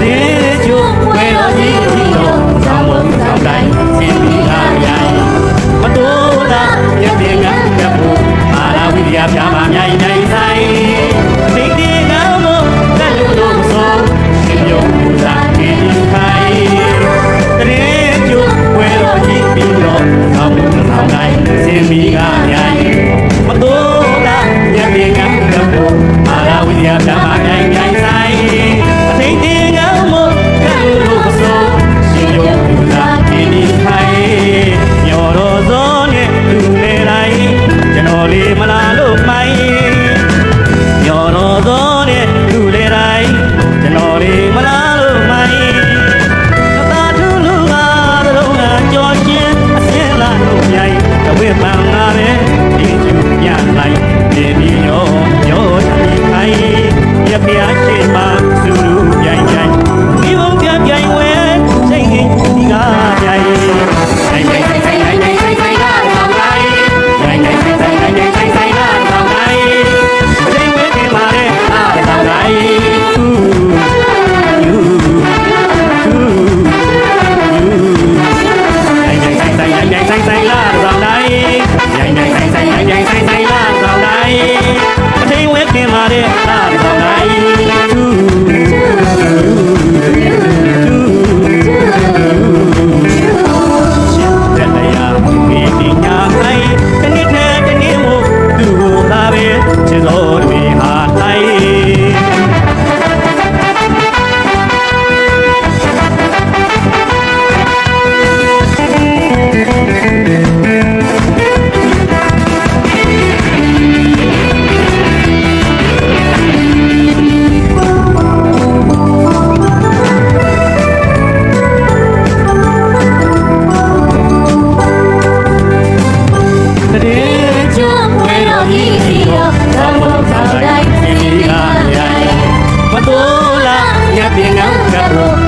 တည်ကျိုးဝဲတော်ကြီးတော်ဆောင်းလုံးဆောင်းတိုင်းစင်ပြီးလာမြိုင်မတော်တာပြပြငါပြဖို့မာလာဝိရိယပြပါမြိုင်နိုင် ဝေမှန်လာတဲ့ဒီကျူပြလိုက်ဒီဒီရောရောဒီခိုင်ရပြားရှိမှစူလူပြိုင်ပြိုင်ဒီဘုံပြပြိုင်ဝဲချိန်ကြီးဒီကပြိုင်ပြိုင် 先走。Sabi ng garo